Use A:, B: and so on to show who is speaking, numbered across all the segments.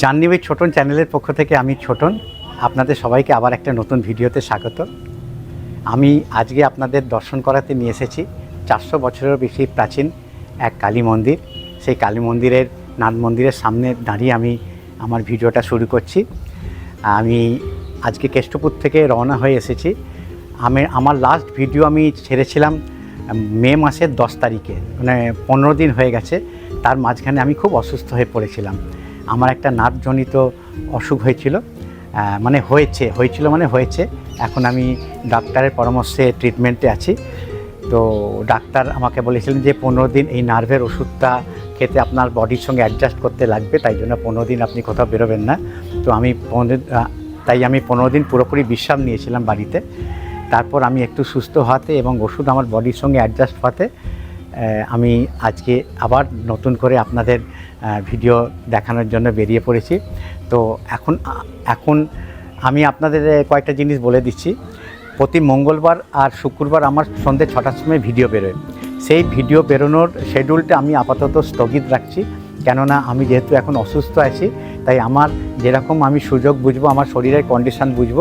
A: Journey with Chhoton চ্যানেলের পক্ষ থেকে আমি ছোটন। আপনাদের সবাইকে আবার একটা নতুন ভিডিওতে স্বাগত। আমি আজকে আপনাদের দর্শন করাতে নিয়ে এসেছি চারশো বছরেরও বেশি প্রাচীন এক কালী মন্দির। সেই কালী মন্দিরের, নাথ মন্দিরের সামনে দাঁড়িয়ে আমি আমার ভিডিওটা শুরু করছি। আমি আজকে কেষ্টপুর থেকে রওনা হয়ে এসেছি। আমি, আমার লাস্ট ভিডিও আমি ছেড়েছিলাম মে মাসের দশ তারিখে মানে পনেরো দিন হয়ে গেছে। তার মাঝখানে আমি খুব অসুস্থ হয়ে পড়েছিলাম। আমার একটা নার্ভজনিত অসুখ হয়েছিল মানে হয়েছে, হয়েছিল মানে হয়েছে। এখন আমি ডাক্তারের পরামর্শে ট্রিটমেন্টে আছি। তো ডাক্তার আমাকে বলেছিলেন যে পনেরো দিন এই নার্ভের ওষুধটা খেতে আপনার বডির সঙ্গে অ্যাডজাস্ট করতে লাগবে, তাই জন্য পনেরো দিন আপনি কোথাও বেরোবেন না। তো আমি পনেরো তাই আমি পনেরো দিন পুরোপুরি বিশ্রাম নিয়েছিলাম বাড়িতে। তারপর আমি একটু সুস্থ হওয়াতে এবং ওষুধ আমার বডির সঙ্গে অ্যাডজাস্ট হওয়াতে আমি আজকে আবার নতুন করে আপনাদের ভিডিও দেখানোর জন্য বেরিয়ে পড়েছি। তো এখন এখন আমি আপনাদের কয়েকটা জিনিস বলে দিচ্ছি। প্রতি মঙ্গলবার আর শুক্রবার আমার সন্ধ্যে ছটার সময় ভিডিও বেরোয়। সেই ভিডিও বেরোনোর শেডিউলটা আমি আপাতত স্থগিত রাখছি। কেননা আমি যেহেতু এখন অসুস্থ আছি, তাই আমার যেরকম আমি সুযোগ বুঝব, আমার শরীরের কন্ডিশন বুঝব,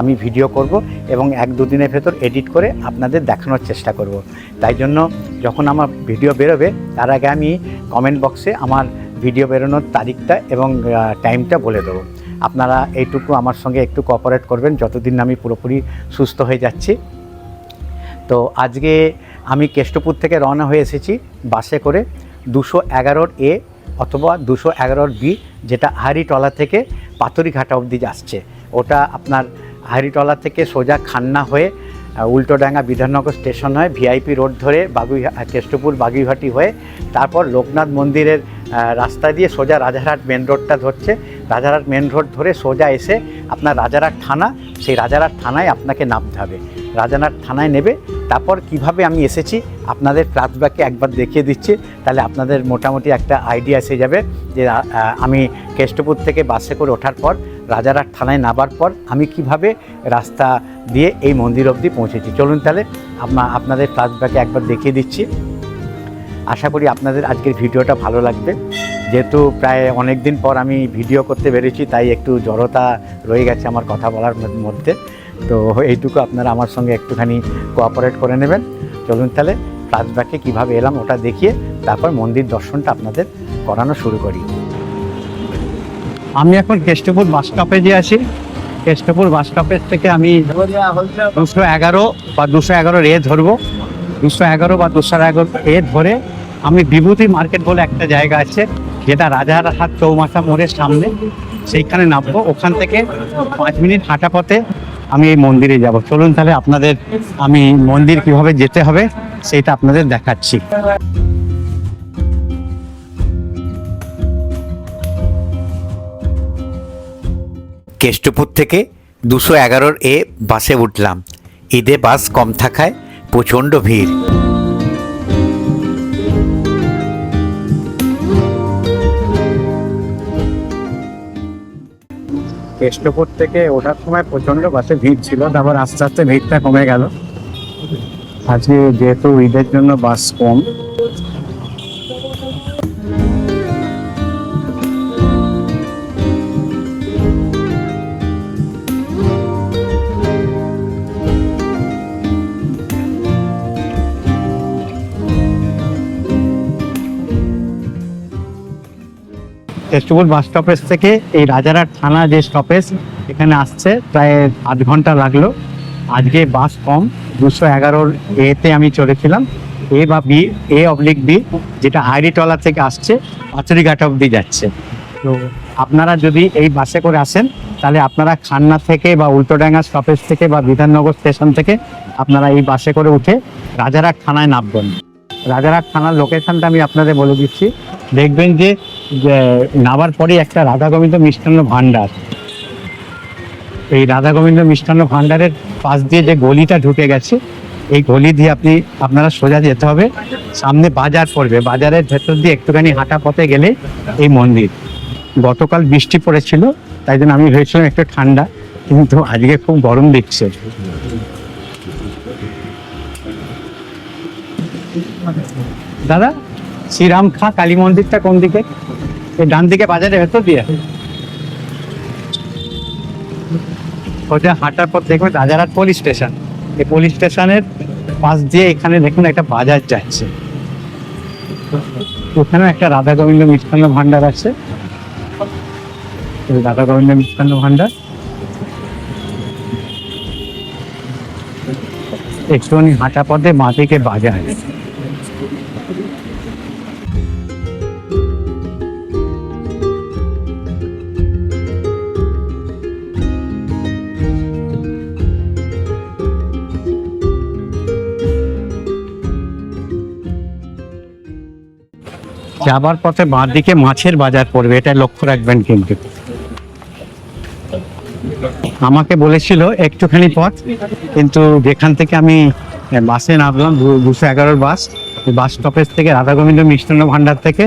A: আমি ভিডিও করব এবং এক দুদিনের ভেতর এডিট করে আপনাদের দেখানোর চেষ্টা করব। তাই জন্য যখন আমার ভিডিও বেরোবে, তার আগে আমি কমেন্ট বক্সে আমার ভিডিও বেরোনোর তারিখটা এবং টাইমটা বলে দেবো। আপনারা এইটুকু আমার সঙ্গে একটু কোঅপারেট করবেন, যতদিন আমি পুরোপুরি সুস্থ হয়ে যাচ্ছি। তো আজকে আমি কেষ্টপুর থেকে রওনা হয়ে এসেছি বাসে করে দুশো এগারোর এ অথবা দুশো এগারোর বি, যেটা হারিটলা থেকে পাথরিঘাটা অবধি যাচ্ছে। ওটা আপনার হারিটলা থেকে সোজা খান্না হয়ে উল্টোডাঙ্গা বিধাননগর স্টেশন হয়ে, ভিআইপি রোড ধরে বাগুই কেষ্টপুর বাগুইহাটি হয়ে, তারপর লোকনাথ মন্দিরের রাস্তা দিয়ে সোজা রাজারহাট মেন রোডটা ধরছে। রাজারহাট মেন রোড ধরে সোজা এসে আপনার রাজারহাট থানা, সেই রাজারহাট থানায় আপনাকে নামতে হবে। রাজারহাট থানায় নেবে। তারপর কীভাবে আমি এসেছি, আপনাদের ফ্ল্যাশব্যাকে একবার দেখিয়ে দিচ্ছি। তাহলে আপনাদের মোটামুটি একটা আইডিয়া এসে যাবে যে আমি কেষ্টপুর থেকে বাসে করে ওঠার পর রাজারহাট থানায় নামার পর আমি কীভাবে রাস্তা দিয়ে এই মন্দির অবধি পৌঁছেছি। চলুন তাহলে আপনা- আপনাদের ফ্ল্যাশব্যাকে একবার দেখিয়ে দিচ্ছি। আশা করি আপনাদের আজকের ভিডিওটা ভালো লাগবে। যেহেতু প্রায় অনেক দিন পর আমি ভিডিও করতে পেরেছি, তাই একটু জড়তা রয়ে গেছে আমার কথা বলার মধ্যে। তো এইটুকু আপনারা আমার সঙ্গে একটুখানি কোঅপারেট করে নেবেন। চলুন তাহলে ফ্ল্যাশব্যাকে কীভাবে এলাম ওটা দেখিয়ে তারপর মন্দির দর্শনটা আপনাদের করানো শুরু করি। আমি এখন কেষ্টপুর বাস স্টপেজে আছি। কেষ্টপুর বাস স্টপেজ থেকে আমি দুশো এগারো বা দুশো এগারো রে ধরবো। দুশো এগারো বা দুশো এগারো এ ধরে আমি বিভূতি মার্কেট বলে একটা জায়গা আছে, যেটা রাজারহাট চৌমাথা মোড়ের সামনে। সেইখানে নামবো। ওখান থেকে পাঁচ মিনিট হাঁটা পথে আমি এই মন্দিরে যাব। চলুন তাহলে আপনাদের আমি মন্দির কীভাবে যেতে হবে সেটা আপনাদের দেখাচ্ছি। কেষ্টপুর থেকে দুশো এগারোর এ বাসে উঠলাম। ঈদে বাস কম থাকায় প্রচণ্ড ভিড়। কেষ্টপুর থেকে ওঠার সময় প্রচণ্ড বাসে ভিড় ছিল, তারপর আস্তে আস্তে ভিড়টা কমে গেল। আজকে যেহেতু ঈদের জন্য বাস কম কেষ্টপুর বাস স্টপেজ থেকে এই রাজারহাট থানা যে স্টপেজ, এখানে আসছে, প্রায় আধ ঘণ্টা লাগল। আজকে বাস কম, দুশো এগারোর এতে আমি চলেছিলাম এ বা বি, এ অবলিক বি, যেটা হাইরিটলা থেকে আসছে, পাচুরিঘাট অব্দি যাচ্ছে। তো আপনারা যদি এই বাসে করে আসেন, তাহলে আপনারা খান্না থেকে বা উল্টোডাঙ্গা স্টপেজ থেকে বা বিধাননগর স্টেশন থেকে আপনারা এই বাসে করে উঠে রাজারহাট থানায় নামবেন। রাজারহাট থানার লোকেশনটা আমি আপনাদের বলে দিচ্ছি। দেখবেন যে নামার পরে একটা রাধা গোবিন্দ মিষ্টান্ন ভাণ্ডার। এই রাধা গোবিন্দ মিষ্টান্ন ভাণ্ডারের পাশ দিয়ে যে গলিটা ঢুকে গেছে, এই গলি দিয়ে আপনি, আপনারা সোজা যেতে হবে। সামনে বাজার পড়বে। বাজারের ভেতর দিয়ে একটুখানি হাঁটা পথে গেলে এই মন্দির। গতকাল বৃষ্টি পড়েছিল, তাই জন্য আমি ভেবেছিলাম একটু ঠান্ডা, কিন্তু আজকে খুব গরম দিচ্ছে। দাদা, শ্রীরাম খা, কালী মন্দিরটা কোন দিকে? ডান দিকে বাজারে ভেতর দিয়ে। ওটা হাঁটার পর দেখবেন রাজারহাট পুলিশ স্টেশন এই পুলিশ স্টেশনের পাশ দিয়ে এখানে দেখুন একটা বাজার যাচ্ছে। ওখানে একটা রাধা গোবিন্দ মিষ্টান্ন ভান্ডার আছে। রাধা গোবিন্দ মিষ্টান্ন ভান্ডার একটুখানি হাঁটা পথে মাটিকে থেকে যাবার পথে বাঁ দিকে মাছের বাজার পড়বে এটা লক্ষ্য রাখবেন কিন্তু। আমাকে বলেছিল একটুখানি পথ, কিন্তু যেখান থেকে আমি বাসে নামলাম দুশো এগারোর বাস বাস স্টপেজ থেকে রাধা গোবিন্দ মিষ্টান্ন ভান্ডার থেকে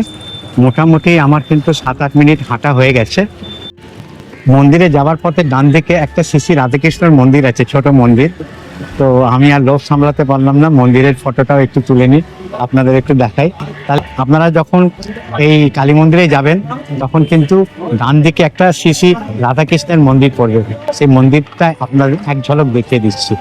A: মোটামুটি আমার কিন্তু সাত আট মিনিট হাঁটা হয়ে গেছে। মন্দিরে যাওয়ার পথে ডান দিকে একটা শ্রী রাধাকৃষ্ণর মন্দির আছে, ছোট মন্দির। তো আমি আর লোভ সামলাতে পারলাম না, মন্দিরের ফটোটাও একটু তুলে নিই। আপনাদের একটু দেখাই। তাহলে আপনারা যখন এই কালী মন্দিরে যাবেন, তখন কিন্তু ডান দিকে একটা শ্রী শ্রী রাধাকৃষ্ণের মন্দির পড়বে। সেই মন্দিরটা আপনার এক ঝলক দেখিয়ে দিচ্ছি।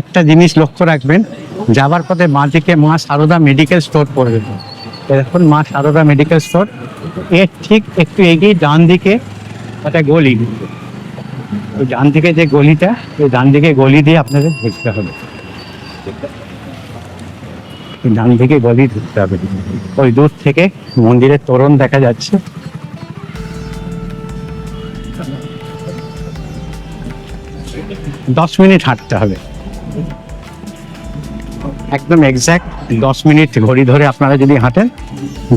A: একটা জিনিস লক্ষ্য রাখবেন, যাবার পথে মা দিকে মা সারদা মেডিকেল স্টোর পড়বে। এখন মা সারদা মেডিকেল স্টোর এর ঠিক একটু এগিয়ে ডান দিকে একটা গলি। ওই ডান দিকে যে গলিটা, ওই ডান দিকে গলি দিয়ে আপনাদের ঢুকতে হবে। ডান দিকে গলি ঢুকতে হবে। ওই দূর থেকে মন্দিরের তোরণ দেখা যাচ্ছে। দশ মিনিট হাঁটতে হবে। একদম এক্স্যাক্ট দশ মিনিট ঘড়ি ধরে আপনারা যদি হাঁটেন,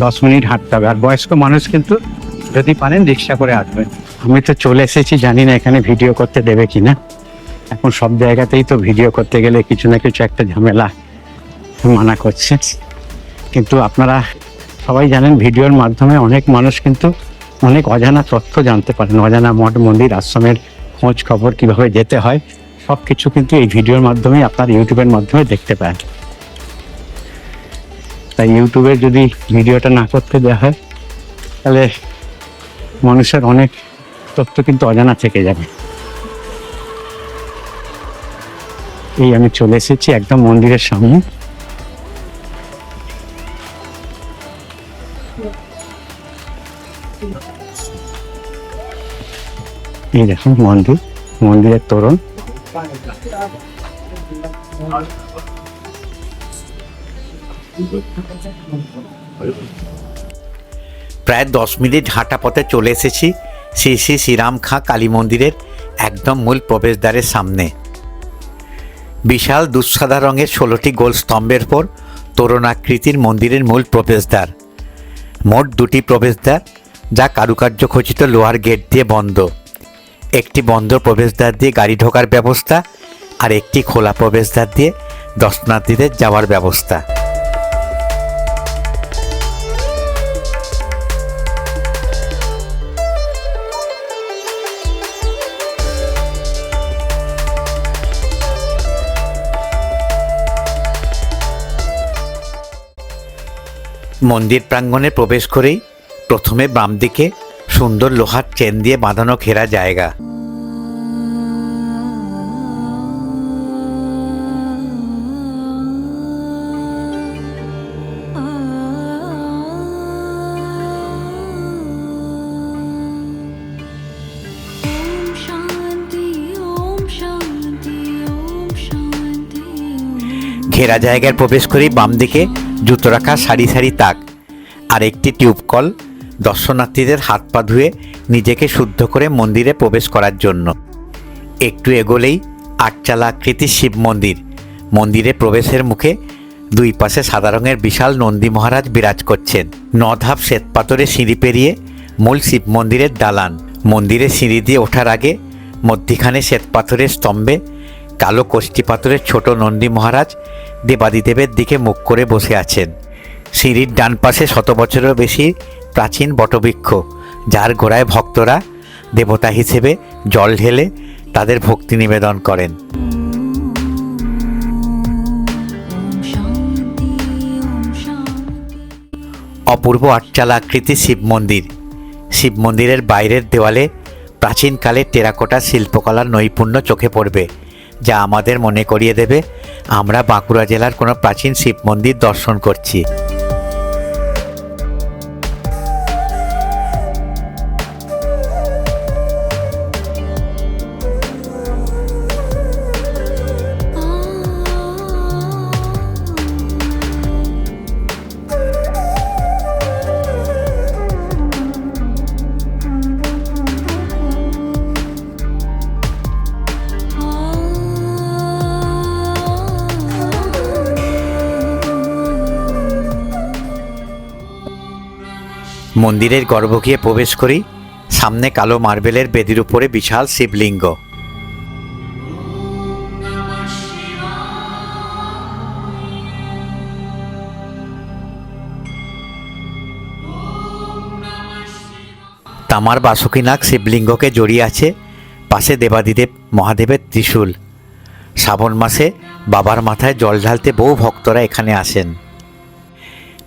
A: দশ মিনিট হাঁটতে হবে। আর বয়স্ক মানুষ কিন্তু যদি পারেন রিক্সা করে আসবেন আমি তো চলে এসেছি, জানি না এখানে ভিডিও করতে দেবে কি না এখন সব জায়গাতেই তো ভিডিও করতে গেলে কিছু না কিছু একটা ঝামেলা মানা করছে। কিন্তু আপনারা সবাই জানেন, ভিডিওর মাধ্যমে অনেক মানুষ কিন্তু অনেক অজানা তথ্য জানতে পারেন। অজানা মঠ, মন্দির, আশ্রমের খোঁজ খবর কীভাবে যেতে হয় সব কিছু কিন্তু এই ভিডিওর মাধ্যমে আপনার ইউটিউবের মাধ্যমে দেখতে পান তাই ইউটিউবে যদি ভিডিওটা না করতে দেওয়া হয়, তাহলে মানুষের অনেক তথ্য কিন্তু অজানা থেকে যাবে। এই আমি চলে এসেছি একদম মন্দিরের সামনে। এই দেখুন মন্দির, মন্দিরের তোরণ।
B: প্রায় দশ মিনিট হাঁটা পথে চলে এসেছি শ্রী শ্রী শ্রীরাম খাঁ কালী মন্দিরের একদম মূল প্রবেশদ্বারের সামনে। বিশাল দুঃসাদা রঙের ষোলোটি গোল স্তম্ভের পর তোরণাকৃতির মন্দিরের মূল প্রবেশদ্বার। মোট দুটি প্রবেশদ্বার যা কারুকার্য খচিত লোহার গেট দিয়ে বন্ধ। একটি বন্ধ প্রবেশদ্বার দিয়ে গাড়ি ঢোকার ব্যবস্থা আর একটি খোলা প্রবেশদ্বার দিয়ে দর্শনার্থীদের যাওয়ার ব্যবস্থা। মন্দির প্রাঙ্গণে প্রবেশ করেই প্রথমে বাম দিকে সুন্দর লোহার চেন দিয়ে বাঁধানো ঘেরা জায়গা। ঘেরা জায়গায় প্রবেশ করি বাম দিকে জুতো রাখা সারি সারি তাক আর একটি টিউব কল দর্শনার্থীদের হাত পা ধুয়ে নিজেকে শুদ্ধ করে মন্দিরে প্রবেশ করার জন্য। একটু এগোলেই আটচালা আকৃতির শিব মন্দির। মন্দিরে প্রবেশের মুখে দুই পাশে সাদা রঙের বিশাল নন্দী মহারাজ বিরাজ করছেন। ন ধাপ শ্বেতপাথরে সিঁড়ি পেরিয়ে মূল শিব মন্দিরের দালান। মন্দিরে সিঁড়ি দিয়ে ওঠার আগে মধ্যিখানে শ্বেতপাথরের স্তম্ভে কালো কষ্টি পাথরের ছোট নন্দী মহারাজ দেবাদিদেবের দিকে মুখ করে বসে আছেন। সিঁড়ির ডান পাশে শত বছরেরও বেশি প্রাচীন বটবৃক্ষ, যার গোড়ায় ভক্তরা দেবতা হিসেবে জল ঢেলে তাদের ভক্তি নিবেদন করেন। অপূর্ব আটচালা আকৃতি শিব মন্দির। শিব মন্দিরের বাইরের দেওয়ালে প্রাচীনকালে টেরাকোটা শিল্পকলার নৈপুণ্য চোখে পড়বে। যা আমাদের মনে করিয়ে দেবে। আমরা বাঁকুড়া জেলার কোনো প্রাচীন শিব মন্দির দর্শন করছি। মন্দিরের গর্ভ গিয়ে প্রবেশ করি। সামনে কালো মার্বেলের বেদির উপরে বিশাল শিবলিঙ্গ। তামার বাসুকিনাগ শিবলিঙ্গকে জড়িয়ে আছে পাশে দেবাদিদেব মহাদেবের ত্রিশূল। শ্রাবণ মাসে বাবার মাথায় জল ঢালতে বহু ভক্তরা এখানে আসেন।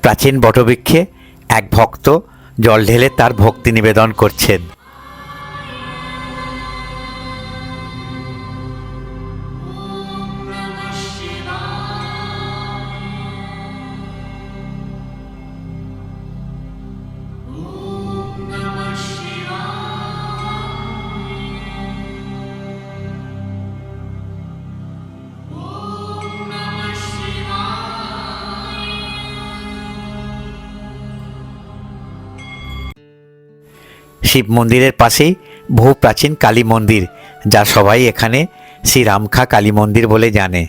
B: প্রাচীন বটবৃক্ষে এক ভক্ত জল ঢেলে তার ভক্তি নিবেদন করছেন। শিব মন্দিরের পাশেই বহু প্রাচীন কালী মন্দির, যা সবাই এখানে শ্রীরামখা কালী মন্দির বলে জানে।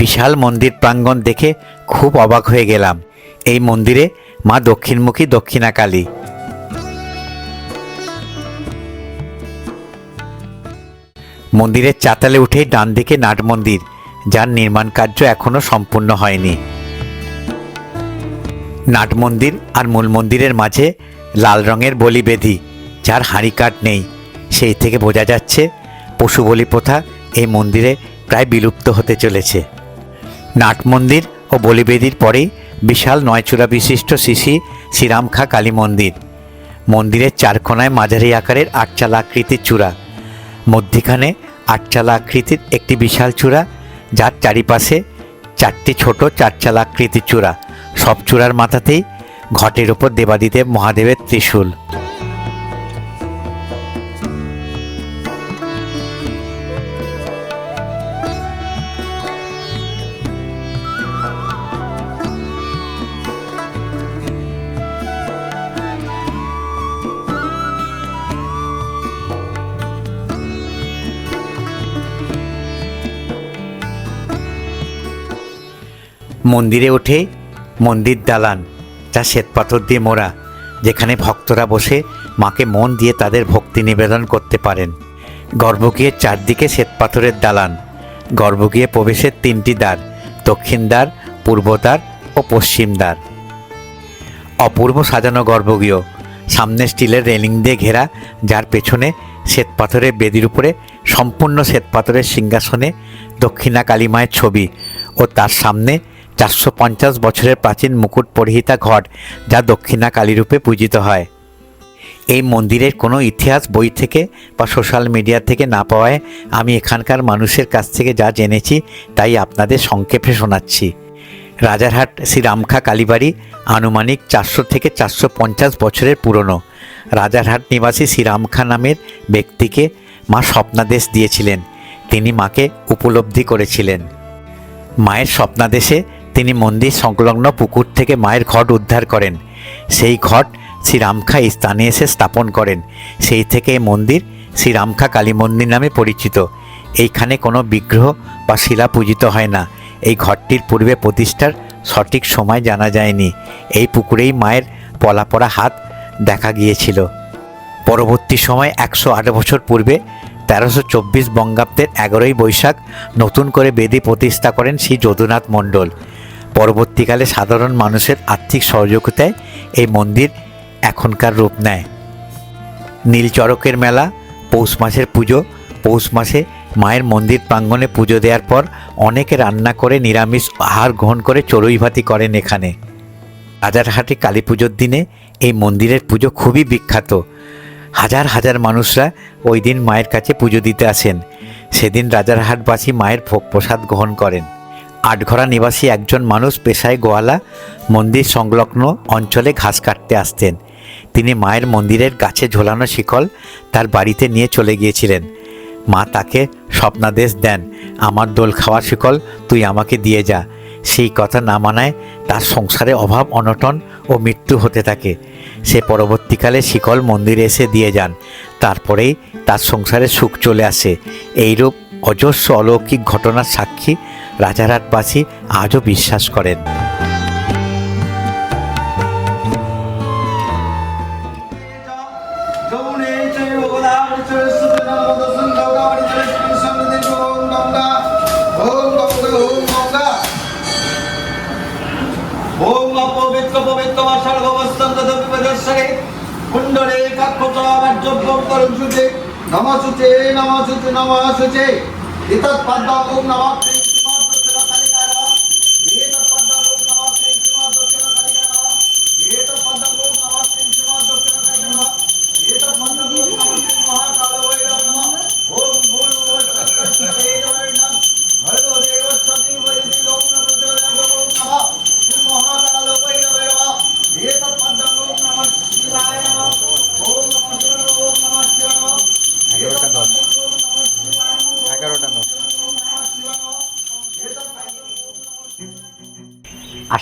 B: বিশাল মন্দির প্রাঙ্গণ দেখে খুব অবাক হয়ে গেলাম। এই মন্দিরে মা দক্ষিণমুখী দক্ষিণা কালী মন্দিরের চাতালে উঠেই ডান দিকে নাট মন্দির, যার নির্মাণ কার্য এখনও সম্পূর্ণ হয়নি। নাট মন্দির আর মূল মন্দিরের মাঝে লাল রঙের বলি বলিবেদি যার হাঁড়ি কাঠ নেই। সেই থেকে বোঝা যাচ্ছে, পশু বলি প্রথা এই মন্দিরে প্রায় বিলুপ্ত হতে চলেছে। নাট মন্দির ও বলিবেদির পরেই বিশাল নয়চূড়া বিশিষ্ট শিশি শ্রীরামখা কালী মন্দির। মন্দিরের চারকোনায় মাঝারি আকারের আটচালা আকৃতির চূড়া। মধ্যিখানে আটচালা আকৃতির একটি বিশাল চূড়া, যার চারিপাশে চারটি ছোট চারচালা আকৃতির চূড়া। সব চূড়ার মাথাতেই ঘটের ওপর দেবাদিদেব মহাদেবের ত্রিশূল। মন্দিরে ওঠে মন্দির দালান। যা শ্বেতপাথর দিয়ে মোড়া যেখানে ভক্তরা বসে মাকে মন দিয়ে তাদের ভক্তি নিবেদন করতে পারেন। গর্ভগৃহের চারদিকে শ্বেতপাথরের দালান। গর্ভগৃহে প্রবেশের তিনটি দ্বার, দক্ষিণ দ্বার, পূর্ব দ্বার ও পশ্চিম দ্বার। অপূর্ব সাজানো গর্ভগৃহ, সামনে স্টিলের রেলিং দিয়ে ঘেরা, যার পেছনে শ্বেতপাথরের বেদির উপরে সম্পূর্ণ শ্বেতপাথরের সিংহাসনে দক্ষিণা কালীমায়ের ছবি ও তার সামনে চারশো পঞ্চাশ বছরের প্রাচীন মুকুট পরিহিতা ঘট যা দক্ষিণা কালীরূপে পূজিত হয়। এই মন্দিরের কোনো ইতিহাস, বই থেকে বা সোশ্যাল মিডিয়া থেকে না পাওয়ায় আমি এখানকার মানুষের কাছ থেকে যা জেনেছি তাই আপনাদের সংক্ষেপে শোনাচ্ছি। রাজারহাট শ্রী রামখা কালীবাড়ি আনুমানিক চারশো থেকে চারশো পঞ্চাশ বছরের পুরনো। রাজারহাট নিবাসী শ্রীরামখা নামের ব্যক্তিকে মা স্বপ্নাদেশ দিয়েছিলেন। তিনি মাকে উপলব্ধি করেছিলেন। মায়ের স্বপ্নাদেশে তিনি মন্দির সংলগ্ন পুকুর থেকে মায়ের ঘট উদ্ধার করেন। সেই ঘট শ্রীরামখা স্থানে এসে স্থাপন করেন। সেই থেকে এই মন্দির শ্রীরামখা কালী মন্দির নামে পরিচিত। এইখানে কোনো বিগ্রহ বা শিলা পূজিত হয় না। এই ঘরটির পূর্বে প্রতিষ্ঠার সঠিক সময় জানা যায়নি। এই পুকুরেই মায়ের পলাপরা হাত দেখা গিয়েছিল। পরবর্তী সময় একশো আট বছর পূর্বে তেরোশো চব্বিশ বঙ্গাব্দের এগারোই বৈশাখ নতুন করে বেদি প্রতিষ্ঠা করেন শ্রী যদুনাথ মণ্ডল। পরবর্তীকালে সাধারণ মানুষের আর্থিক সহযোগিতায় এই মন্দির এখনকার রূপ নেয়। নীলচরকের মেলা, পৌষ মাসের পুজো, পৌষ মাসে মায়ের মন্দির প্রাঙ্গণে পুজো দেওয়ার পর অনেকে রান্না করে নিরামিষ আহার গ্রহণ করে চড়ুই ভাতি করেন এখানে। রাজারহাটে কালী পুজোর দিনে এই মন্দিরের পুজো খুবই বিখ্যাত। হাজার হাজার মানুষরা ওই দিন মায়ের কাছে পুজো দিতে আসেন। সেদিন রাজারহাটবাসী মায়ের ভোগ প্রসাদ গ্রহণ করেন। আটঘরা নিবাসী একজন মানুষ পেশায় গোয়ালা মন্দির সংলগ্ন অঞ্চলে ঘাস কাটতে আসতেন। তিনি মায়ের মন্দিরের গাছে ঝোলানো শিকল তার বাড়িতে নিয়ে চলে গিয়েছিলেন। মা তাকে স্বপ্নাদেশ দেন, আমার দোল খাওয়া শিকল তুই আমাকে দিয়ে যা। সেই কথা না মানায় তার সংসারে অভাব, অনটন ও মৃত্যু হতে থাকে। সে পরবর্তীকালে শিকল মন্দিরে এসে দিয়ে যান। তারপরেই তার সংসারে সুখ চলে আসে। এইরূপ অজস্র অলৌকিক ঘটনার সাক্ষী রাজারহাটবাসী আজও বিশ্বাস করেন।
C: ওম ভবস্তন্ত বিপদর্শনে কুণ্ডলে কাক্ষচাবার্যভ্যম করুণ শুচে নম শুচে নম শুচে নম শুচে এতৎ পদ্ম ওম নমঃ শ্রী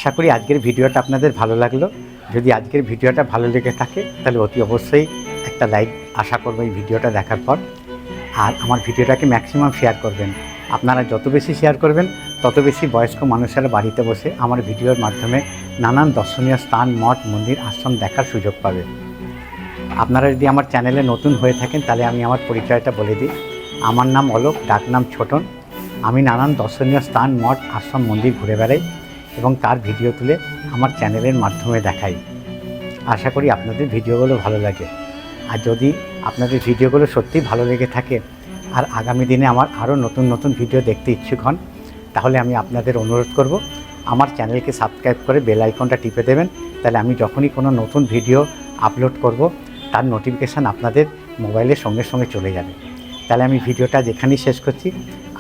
A: আশা করি আজকের ভিডিওটা আপনাদের ভালো লাগল। যদি আজকের ভিডিওটা ভালো লেগে থাকে, তাহলে অতি অবশ্যই একটা লাইক আশা করব এই ভিডিওটা দেখার পর। আর আমার ভিডিওটাকে ম্যাক্সিমাম শেয়ার করবেন। আপনারা যত বেশি শেয়ার করবেন, তত বেশি বয়স্ক মানুষেরা বাড়িতে বসে আমার ভিডিওর মাধ্যমে নানান দর্শনীয় স্থান, মঠ, মন্দির, আশ্রম দেখার সুযোগ পাবে। আপনারা যদি আমার চ্যানেলে নতুন হয়ে থাকেন, তাহলে আমি আমার পরিচয়টা বলে দিই। আমার নাম অলোক ডাকনাম ছোটন। আমি নানান দর্শনীয় স্থান, মঠ, আশ্রম, মন্দির ঘুরে বেড়াই। এবং তার ভিডিও তুলে আমার চ্যানেলের মাধ্যমে দেখাই। আশা করি আপনাদের ভিডিওগুলো ভালো লাগে। আর যদি আপনাদের ভিডিওগুলো সত্যিই ভালো লেগে থাকে আর আগামী দিনে আমার আরও নতুন নতুন ভিডিও দেখতে ইচ্ছুক হন, তাহলে আমি আপনাদের অনুরোধ করব, আমার চ্যানেলকে সাবস্ক্রাইব করে বেল আইকনটা টিপে দেবেন। তাহলে আমি যখনই কোনো নতুন ভিডিও আপলোড করব, তার নোটিফিকেশান আপনাদের মোবাইলের সঙ্গে সঙ্গে চলে যাবে। তাহলে আমি ভিডিওটা যেখানেই শেষ করছি,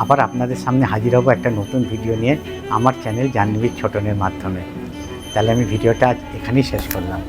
A: আবার আপনাদের সামনে হাজির হব একটা নতুন ভিডিও নিয়ে আমার চ্যানেল জাহ্নবীর ছোটনের মাধ্যমে। তাহলে আমি ভিডিওটা এখানেই শেষ করলাম।